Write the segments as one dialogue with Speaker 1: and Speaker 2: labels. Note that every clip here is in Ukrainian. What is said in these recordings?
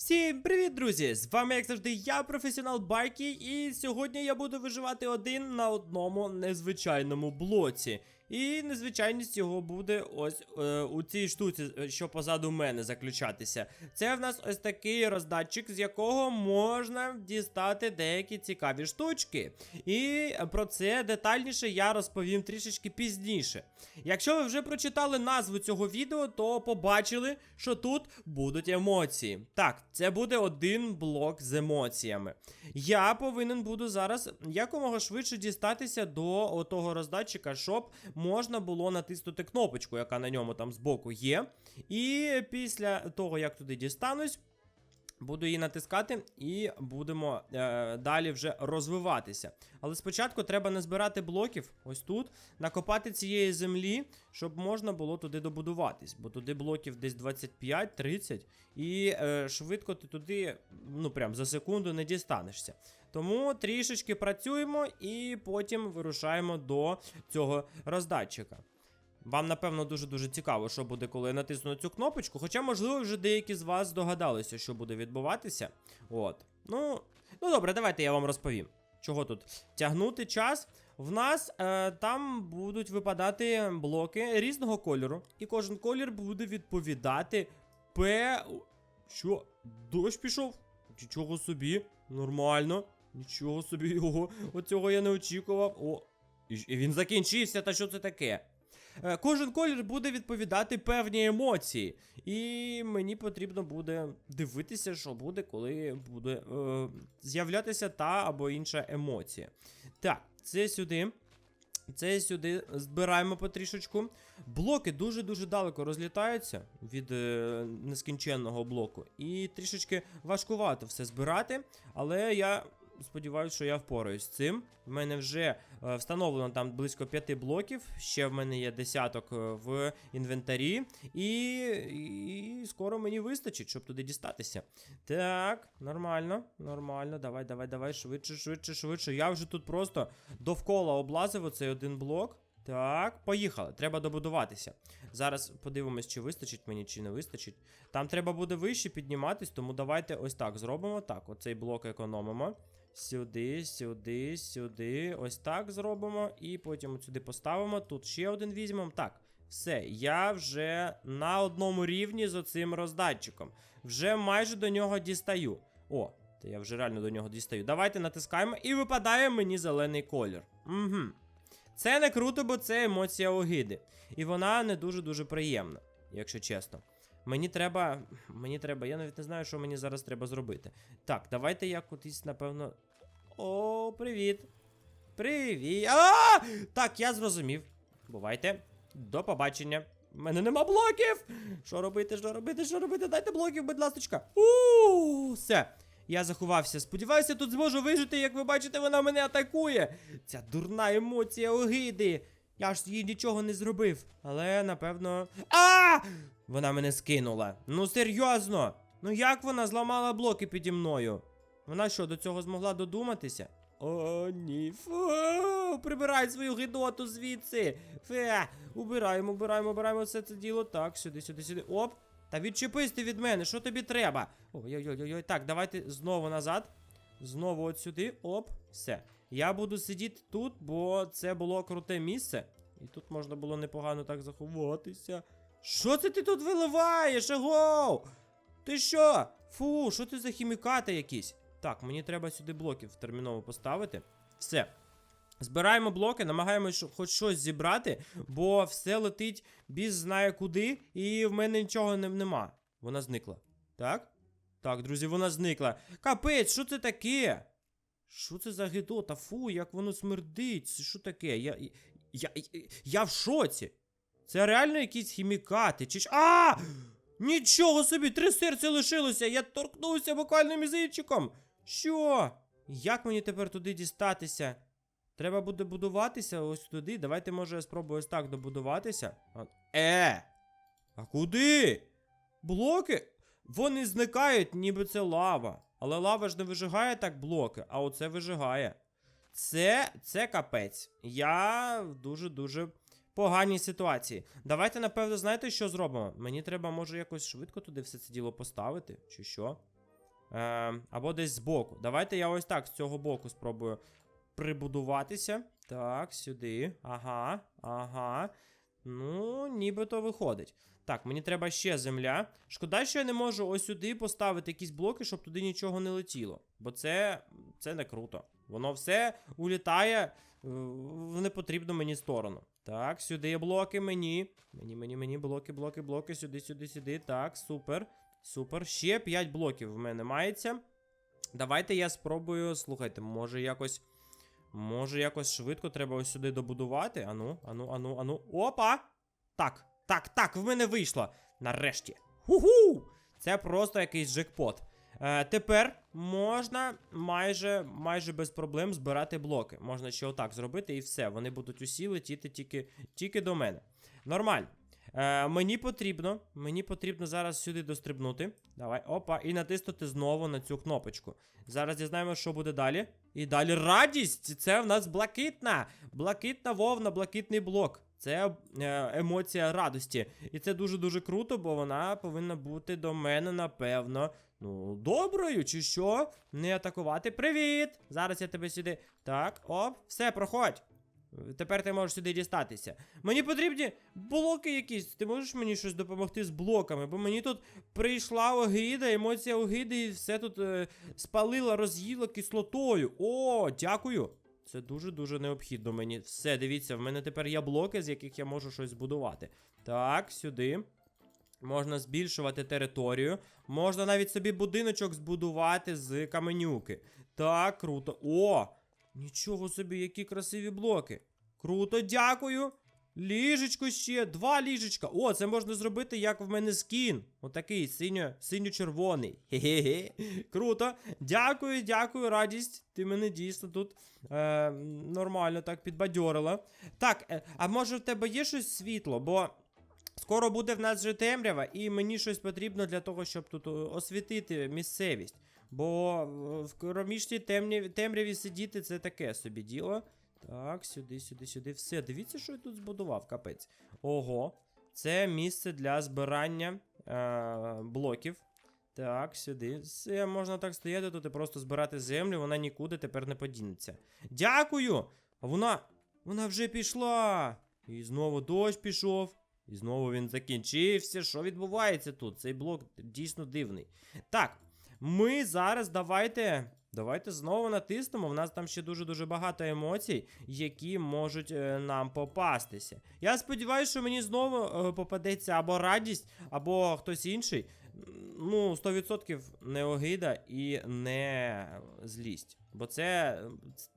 Speaker 1: Всім привіт, друзі! З вами, як завжди, я, професіонал Байкі, і сьогодні я буду виживати один на одному незвичайному блоці. І незвичайність його буде ось е, у цій штуці, е, що позаду мене заключатися. Це в нас ось такий роздатчик, з якого можна дістати деякі цікаві штучки. І про це детальніше я розповім трішечки пізніше. Якщо ви вже прочитали назву цього відео, то побачили, що тут будуть емоції. Так, це буде один блок з емоціями. Я повинен буду зараз якомога швидше дістатися до отого роздатчика, щоб можна було натиснути кнопочку, яка на ньому там збоку є. І після того, як туди дістанусь. Буду її натискати і будемо е, далі вже розвиватися. Але спочатку треба назбирати блоків ось тут, накопати цієї землі, щоб можна було туди добудуватись. Бо туди блоків десь 25-30, і е, швидко ти туди, ну прям за секунду не дістанешся. Тому трішечки працюємо і потім вирушаємо до цього роздатчика. Вам, напевно, дуже-дуже цікаво, що буде, коли я натисну цю кнопочку. Хоча, можливо, вже деякі з вас здогадалися, що буде відбуватися. От. Ну, ну добре, давайте я вам розповім. Чого тут тягнути час? В нас е, там будуть випадати блоки різного кольору, і кожен колір буде відповідати П. Що? Дощ пішов? Нічого собі, нормально. Нічого собі його. Оцього я не очікував. О, і він закінчився, та що це таке? Е, Кожен колір буде відповідати певні емоції. І мені потрібно буде дивитися, що буде, коли буде е, з'являтися та або інша емоція. Так, це сюди. Це сюди збираємо потрішечку. Блоки дуже-дуже далеко розлітаються від е, нескінченного блоку. І трішечки важкувато все збирати. Але я сподіваюся, що я впораюсь з цим. В мене вже е, встановлено там близько п'яти блоків. Ще в мене є десяток е, в інвентарі. І, і скоро мені вистачить, щоб туди дістатися. Так, нормально, нормально. Давай, давай, давай, швидше, швидше, швидше. Я вже тут просто довкола облазив оцей один блок. Так, поїхали. Треба добудуватися. Зараз подивимось, чи вистачить мені, чи не вистачить. Там треба буде вище підніматись, тому давайте ось так зробимо. Так, оцей блок економимо. Сюди, сюди, сюди. Ось так зробимо. І потім сюди поставимо. Тут ще один візьмемо. Так, все, я вже на одному рівні з оцим роздатчиком. Вже майже до нього дістаю. О, то я вже реально до нього дістаю. Давайте натискаємо і випадає мені зелений колір. Угу. Це не круто, бо це емоція огиди. І вона не дуже-дуже приємна, якщо чесно. Мені треба. Мені треба. Я навіть не знаю, що мені зараз треба зробити. Так, давайте я кудись, напевно. О, привіт. Привіт. А! Так, я зрозумів. Бувайте. До побачення. У мене нема блоків. Що робити, що робити, що робити? Дайте блоків, будь ласка. У, все. Я заховався. Сподіваюся, тут зможу вижити, як ви бачите, вона мене атакує. Ця дурна емоція огиди. Я ж їй нічого не зробив. Але напевно. А! Вона мене скинула. Ну серйозно. Ну як вона зламала блоки піді мною? Вона що, до цього змогла додуматися? О, ні. Фу, прибирай свою гидоту звідси. Фе, убираємо, убираємо, убираємо все це діло. Так, сюди, сюди, сюди. Оп. Та відчепись ти від мене, що тобі треба? Ой-ой-ой, так, давайте знову назад. Знову от сюди. Оп, все. Я буду сидіти тут, бо це було круте місце. І тут можна було непогано так заховатися. Що це ти тут виливаєш? Ого! Ти що? Фу, що ти за хімікати якісь? Так, мені треба сюди блоків терміново поставити. Все. Збираємо блоки, намагаємось хоч щось зібрати, бо все летить біз знає куди, і в мене нічого не, нема. Вона зникла. Так? Так, друзі, вона зникла. Капець, що це таке? Що це за гидота? Фу, як воно смердить. Що таке? Я, я, я, я в шоці. Це реально якісь хімікати, чи ж. А! Нічого собі, три серця лишилося. Я торкнувся буквально мізинчиком. Що? Як мені тепер туди дістатися? Треба буде будуватися ось туди. Давайте, може, я спробую ось так добудуватися. Е! А куди? Блоки? Вони зникають, ніби це лава. Але лава ж не вижигає так блоки, а оце вижигає. Це, це капець. Я дуже-дуже поганій ситуації. Давайте, напевно, знаєте, що зробимо? Мені треба, може, якось швидко туди все це діло поставити, чи що? Е, або десь збоку. Давайте я ось так з цього боку спробую прибудуватися. Так, сюди. Ага, ага. Ну, нібито виходить. Так, мені треба ще земля. Шкода, що я не можу ось сюди поставити якісь блоки, щоб туди нічого не летіло. Бо це, це не круто. Воно все улітає в непотрібну мені сторону. Так, сюди блоки мені. Мені, мені, мені, блоки, блоки, блоки, сюди, сюди, сюди. Так, супер. Супер. Ще 5 блоків в мене мається. Давайте я спробую. Слухайте, може якось. Може, якось швидко треба ось сюди добудувати. Ану, ану, ану, ану. Опа! Так, так, так, в мене вийшло. Нарешті. Ху-ху! Це просто якийсь джекпот. Е, тепер можна майже майже без проблем збирати блоки. Можна ще отак зробити і все. Вони будуть усі летіти тільки, тільки до мене. Нормально. Е, мені потрібно, мені потрібно зараз сюди дострибнути. Давай, опа, і натиснути знову на цю кнопочку. Зараз дізнаємося, що буде далі. І далі радість! Це в нас блакитна! Блакитна вовна, блакитний блок. Це е, емоція радості. І це дуже-дуже круто, бо вона повинна бути до мене, напевно. Ну, доброю, чи що? Не атакувати. Привіт! Зараз я тебе сюди. Так, оп, все, проходь. Тепер ти можеш сюди дістатися. Мені потрібні блоки якісь. Ти можеш мені щось допомогти з блоками? Бо мені тут прийшла огида, емоція огиди, і все тут е, спалила, роз'їла кислотою. О, дякую. Це дуже-дуже необхідно мені. Все, дивіться, в мене тепер є блоки, з яких я можу щось збудувати. Так, сюди. Можна збільшувати територію. Можна навіть собі будиночок збудувати з каменюки. Так, круто. О! Нічого собі, які красиві блоки. Круто, дякую. Ліжечко ще, два ліжечка. О, це можна зробити, як в мене скін. Отакий синьо, синьо-червоний. Хе-хе-хе. Круто. Дякую, дякую, радість. Ти мене дійсно тут е, нормально так підбадьорила. Так, е, а може в тебе є щось світло? Бо скоро буде в нас вже темрява, і мені щось потрібно для того, щоб тут е, освітити місцевість. Бо е, в кромішній темряві, сидіти це таке собі діло. Так, сюди, сюди, сюди. Все, дивіться, що я тут збудував, капець. Ого. Це місце для збирання е, блоків. Так, сюди. Все, можна так стояти тут і просто збирати землю, вона нікуди тепер не подінеться. Дякую! Вона. Вона вже пішла. І знову дощ пішов. І знову він закінчився. Що відбувається тут? Цей блок дійсно дивний. Так, ми зараз давайте. Давайте знову натиснемо. В нас там ще дуже-дуже багато емоцій, які можуть е, нам попастися. Я сподіваюся, що мені знову е, попадеться або радість, або хтось інший. Ну, 100% не огида і не злість. Бо це,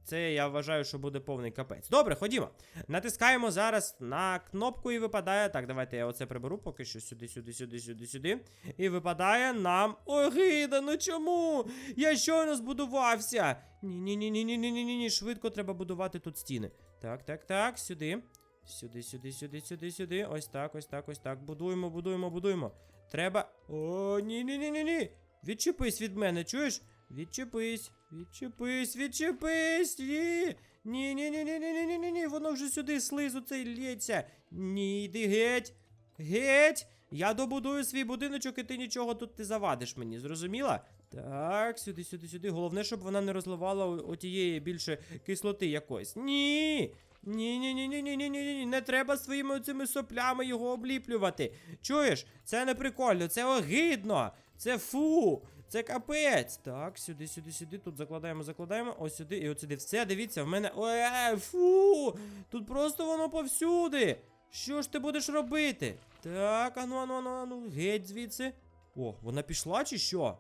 Speaker 1: це я вважаю, що буде повний капець. Добре, ходімо. Натискаємо зараз на кнопку і випадає. Так, давайте я оце приберу поки що сюди, сюди, сюди, сюди, сюди. І випадає нам. Огида, ну чому? Я щойно збудувався. Ні-ні-ні-ні-ні-ні-ні-ні. Швидко треба будувати тут стіни. Так, так, так, сюди. Сюди, сюди, сюди, сюди, сюди. Ось так, ось так, ось так. Будуємо, будуємо, будуємо. Треба. О, ні-ні-ні-ні-ні. Відчепись від мене, чуєш? Відчепись, відчепись, відчепись. Ні. Ні, ні, ні, ні, ні, ні, ні, ні, ні, воно вже сюди слизу цей лється. Ні, йди геть. Геть. Я добудую свій будиночок, і ти нічого тут не завадиш мені, зрозуміла? Так, сюди, сюди, сюди. Головне, щоб вона не розливала отієї більше кислоти якоїсь. Ні. Ні, ні, ні, ні, ні, ні, ні, ні, не треба своїми цими соплями його обліплювати. Чуєш? Це не прикольно, це огидно. Це фу. Це капець. Так, сюди, сюди, сюди. Тут закладаємо, закладаємо. Ось сюди і от сюди. Все, дивіться, в мене. Ой, фу! Тут просто воно повсюди. Що ж ти будеш робити? Так, ану, ану, ану, ану, геть звідси. О, вона пішла чи що?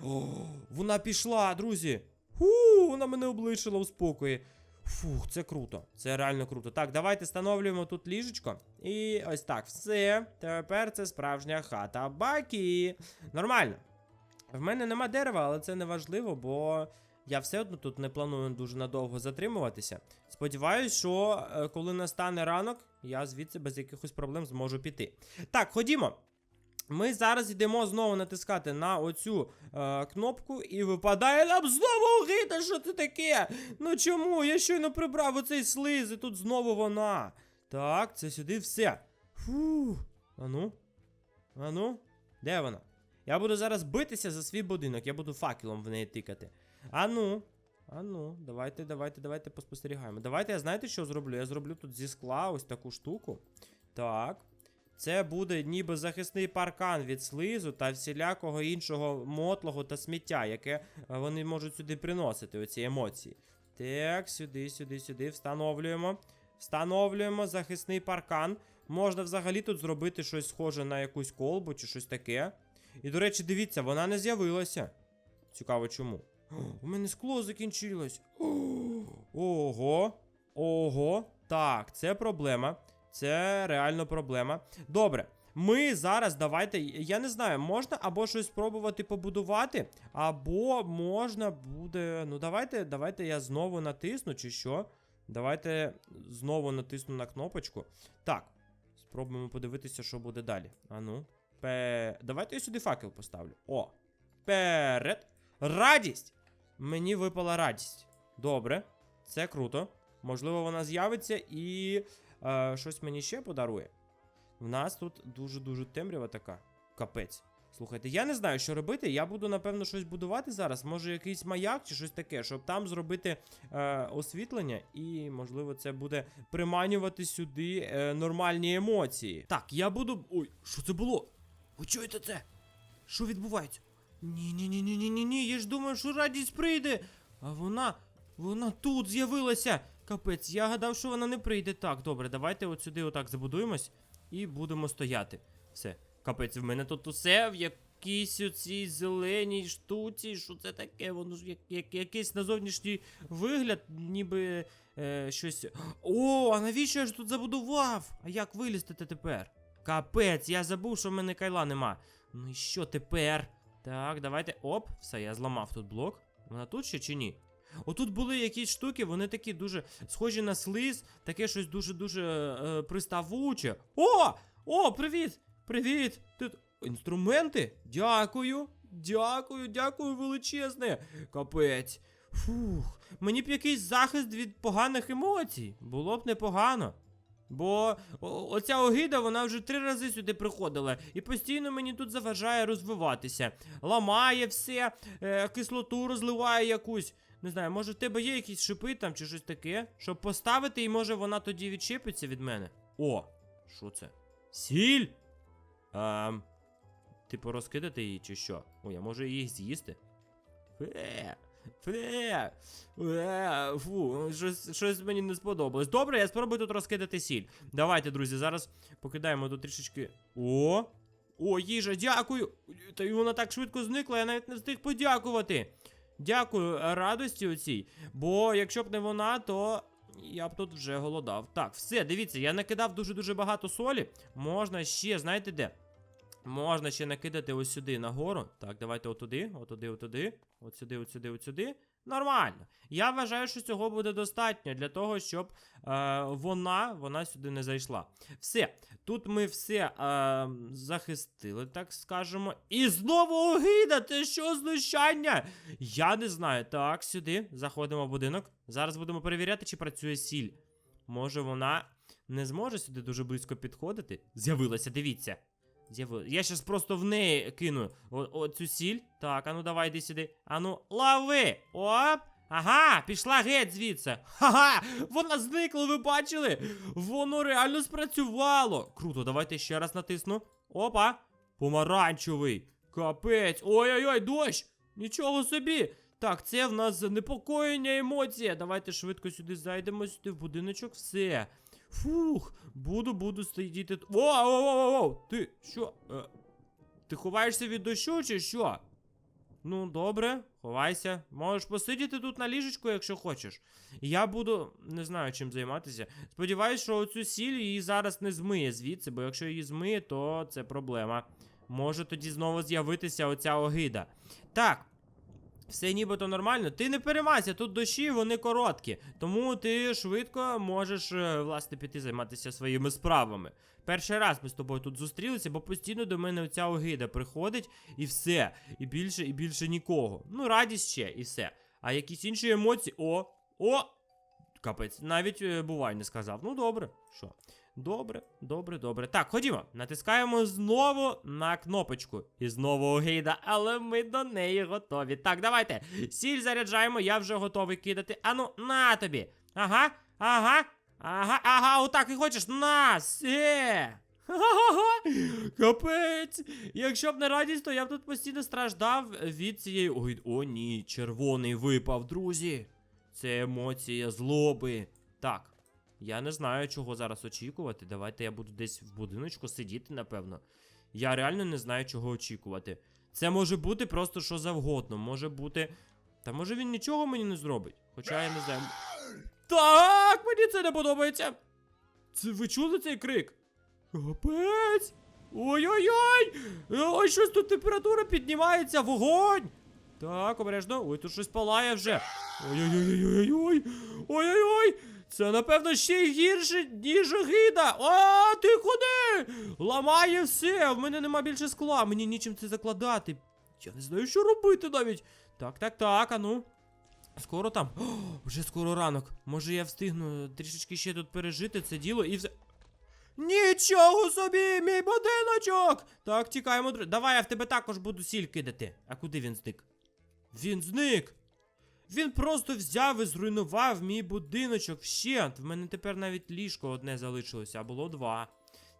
Speaker 1: О, вона пішла, друзі. Фу, вона мене облишила у спокої. Фух, це круто. Це реально круто. Так, давайте встановлюємо тут ліжечко. І ось так, все. Тепер це справжня хата Бакі. Нормально. В мене нема дерева, але це не важливо, бо я все одно тут не планую дуже надовго затримуватися. Сподіваюсь, що е, коли настане ранок, я звідси без якихось проблем зможу піти. Так, ходімо. Ми зараз йдемо знову натискати на оцю е, кнопку, і випадає нам знову гида, що це таке? Ну чому? Я щойно прибрав оцей слиз, і тут знову вона. Так, це сюди все. Фу. Ану. Ану. Де вона? Я буду зараз битися за свій будинок, я буду факелом в неї тикати. А ну. А ну, давайте, давайте, давайте поспостерігаємо. Давайте я знаєте, що зроблю? Я зроблю тут зі скла ось таку штуку. Так. Це буде ніби захисний паркан від слизу та всілякого іншого мотлого та сміття, яке е, вони можуть сюди приносити, оці емоції. Так, сюди, сюди, сюди. Встановлюємо. Встановлюємо захисний паркан. Можна взагалі тут зробити щось схоже на якусь колбу чи щось таке. І, до речі, дивіться, вона не з'явилася. Цікаво чому. У мене скло закінчилось. Ого. Ого. Так, це проблема. Це реально проблема. Добре. Ми зараз давайте. Я не знаю, можна або щось спробувати побудувати, або можна буде. Ну, давайте, давайте я знову натисну, чи що. Давайте знову натисну на кнопочку. Так. Спробуємо подивитися, що буде далі. Ану. Пе... Давайте я сюди факел поставлю. О. Перед. Радість! Мені випала радість. Добре. Це круто. Можливо, вона з'явиться і е, щось мені ще подарує. В нас тут дуже-дуже темрява така. Капець. Слухайте, я не знаю, що робити. Я буду, напевно, щось будувати зараз. Може, якийсь маяк чи щось таке, щоб там зробити е, освітлення, і, можливо, це буде приманювати сюди е, нормальні емоції. Так, я буду. Ой, що це було? Ви чуєте це? Що відбувається? Ні, ні, ні, ні, ні, ні, ні. Я ж думаю, що радість прийде. А вона. Вона тут з'явилася. Капець, я гадав, що вона не прийде. Так, добре, давайте от сюди отак забудуємось і будемо стояти. Все. Капець, в мене тут усе в якійсь оцій зеленій штуці. Що це таке? Воно ж як, як, якийсь на зовнішній вигляд, ніби е, щось. О, а навіщо я ж тут забудував? А як вилізти тепер? Капець, я забув, що в мене кайла нема. Ну і що тепер? Так, давайте. Оп, все, я зламав тут блок. Вона тут ще чи ні? Отут були якісь штуки, вони такі дуже схожі на слиз, таке щось дуже-дуже е, приставуче. О! О, привіт! Привіт! Тут інструменти? Дякую! Дякую, дякую величезне! Капець. Фух, мені б якийсь захист від поганих емоцій. Було б непогано. Бо оця огида, вона вже три рази сюди приходила і постійно мені тут заважає розвиватися. Ламає все, е, кислоту розливає якусь. Не знаю, може в тебе є якісь шипи там чи щось таке, щоб поставити, і може вона тоді відчепиться від мене. О, що це? Сіль? Ем, типу розкидати її чи що? Ой, я можу її з'їсти. Фе, фе, фе, фу, щось, щось мені не сподобалось. Добре, я спробую тут розкидати сіль. Давайте, друзі, зараз покидаємо тут трішечки. О! О, їжа, дякую! Та й вона так швидко зникла, я навіть не встиг подякувати. Дякую е, радості оцій. Бо якщо б не вона, то я б тут вже голодав. Так, все, дивіться, я накидав дуже-дуже багато солі. Можна ще, знаєте де? Можна ще накидати ось сюди нагору. Так, давайте отуди, отуди, отуди, от сюди, от сюди, от сюди. Нормально. Я вважаю, що цього буде достатньо для того, щоб е, вона, вона сюди не зайшла. Все, тут ми все е, захистили, так скажемо. І знову огида! Це що знущання? Я не знаю. Так, сюди заходимо в будинок. Зараз будемо перевіряти, чи працює сіль. Може, вона не зможе сюди дуже близько підходити. З'явилася, дивіться. Я щас просто в неї кину оцю сіль. Так, ану давай йди сюди. Ану, лови! Оп! Ага, пішла геть звідси. Ха-ха! Вона зникла, ви бачили? Воно реально спрацювало. Круто, давайте ще раз натисну. Опа! Помаранчевий. Капець. Ой-ой-ой, дощ! Нічого собі! Так, це в нас занепокоєння емоція. Давайте швидко сюди зайдемо, сюди в будиночок, все. Фух, буду, буду сидіти. о, о, о, о, ти що? Е, ти ховаєшся від дощу чи що? Ну, добре, ховайся. Можеш посидіти тут на ліжечку, якщо хочеш. Я буду не знаю, чим займатися. Сподіваюсь, що оцю сіль її зараз не змиє звідси, бо якщо її змиє, то це проблема. Може тоді знову з'явитися оця огида. Так. Все нібито нормально. Ти не переймайся, тут дощі, вони короткі. Тому ти швидко можеш, е, власне, піти займатися своїми справами. Перший раз ми з тобою тут зустрілися, бо постійно до мене оця огида приходить і все. І більше, і більше нікого. Ну, радість ще, і все. А якісь інші емоції. О! О! Капець, навіть е, бувай не сказав. Ну добре, що. Добре, добре, добре. Так, ходімо. Натискаємо знову на кнопочку. І знову огейда, але ми до неї готові. Так, давайте. Сіль заряджаємо, я вже готовий кидати. Ану, на тобі. Ага, ага, ага, ага, отак і хочеш. На, все. Ха-ха-ха! Капець! Якщо б не радість, то я б тут постійно страждав від цієї. Ой, о, ні, червоний випав, друзі. Це емоція злоби. Так, я не знаю, чого зараз очікувати. Давайте я буду десь в будиночку сидіти, напевно. Я реально не знаю, чого очікувати. Це може бути просто що завгодно. Може бути. Та може він нічого мені не зробить. Хоча я не знаю. Так, мені це не подобається. Це ви чули цей крик? Капець! Ой-ой-ой! Ой, щось тут температура піднімається, вогонь! Так, обережно. Ой, тут щось палає вже. Ой-ой-ой-ой-ой! Ой-ой-ой! Це, напевно, ще й гірше, ніж гида! О, ти куди? Ламає все! В мене нема більше скла, мені нічим це закладати. Я не знаю, що робити навіть. Так, так, так, а ну. Скоро там. О, вже скоро ранок. Може я встигну трішечки ще тут пережити це діло і все. Нічого собі, мій будиночок! Так, тікаємо. Давай я в тебе також буду сіль кидати. А куди він зник? Він зник! Він просто взяв і зруйнував мій будиночок вщент. В мене тепер навіть ліжко одне залишилося, а було два.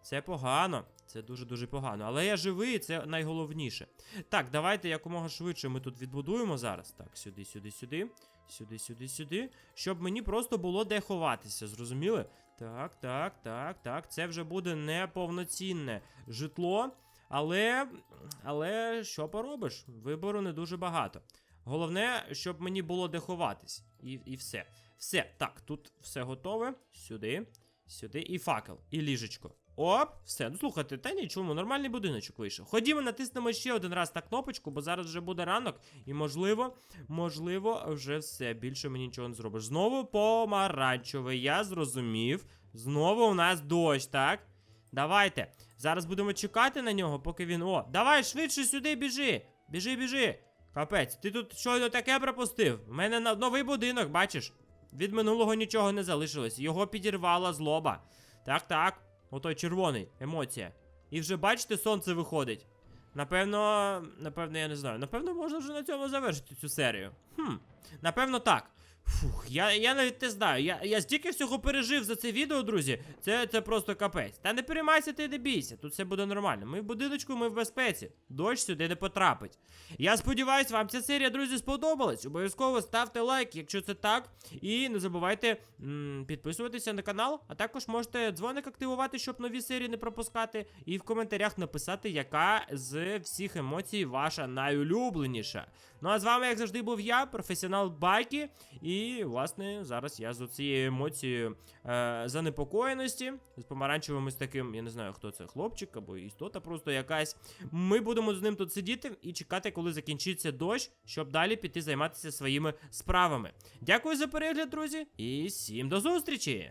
Speaker 1: Це погано. Це дуже-дуже погано. Але я живий, це найголовніше. Так, давайте якомога швидше ми тут відбудуємо зараз. Так, сюди, сюди, сюди. Сюди, сюди, сюди. Щоб мені просто було де ховатися, зрозуміли? Так, так, так, так. Це вже буде неповноцінне житло. Але. Але що поробиш? Вибору не дуже багато. Головне, щоб мені було де ховатись. І, і все. Все, так, тут все готове. Сюди, сюди, і факел, і ліжечко. Оп, все. Ну слухайте, та нічому, нормальний будиночок вийшов. Ходімо, натиснемо ще один раз на кнопочку, бо зараз вже буде ранок, і можливо, можливо, вже все. Більше мені нічого не зробиш. Знову помаранчевий, я зрозумів. Знову у нас дощ, так? Давайте. Зараз будемо чекати на нього, поки він. О, давай швидше сюди біжи. Біжи, біжи. Капець, ти тут щойно таке пропустив. У мене новий будинок, бачиш? Від минулого нічого не залишилось. Його підірвала злоба. Так, так. Отой червоний, емоція. І вже бачите, сонце виходить. Напевно, напевно, я не знаю. Напевно, можна вже на цьому завершити цю серію. Хм, напевно, так. Фух, я, я навіть не знаю. Я, я стільки всього пережив за це відео, друзі. Це, це просто капець. Та не переймайся, ти не бійся. Тут все буде нормально. Ми в будиночку, ми в безпеці. Дощ сюди не потрапить. Я сподіваюся, вам ця серія, друзі, сподобалась. Обов'язково ставте лайк, якщо це так. І не забувайте м, підписуватися на канал, а також можете дзвоник активувати, щоб нові серії не пропускати. І в коментарях написати, яка з всіх емоцій ваша найулюбленіша. Ну а з вами, як завжди, був я, професіонал Байки. І, власне, зараз я з цією емоцією е, занепокоєності, з помаранчевим ось таким, я не знаю, хто це, хлопчик або істота просто якась. Ми будемо з ним тут сидіти і чекати, коли закінчиться дощ, щоб далі піти займатися своїми справами. Дякую за перегляд, друзі, і всім до зустрічі!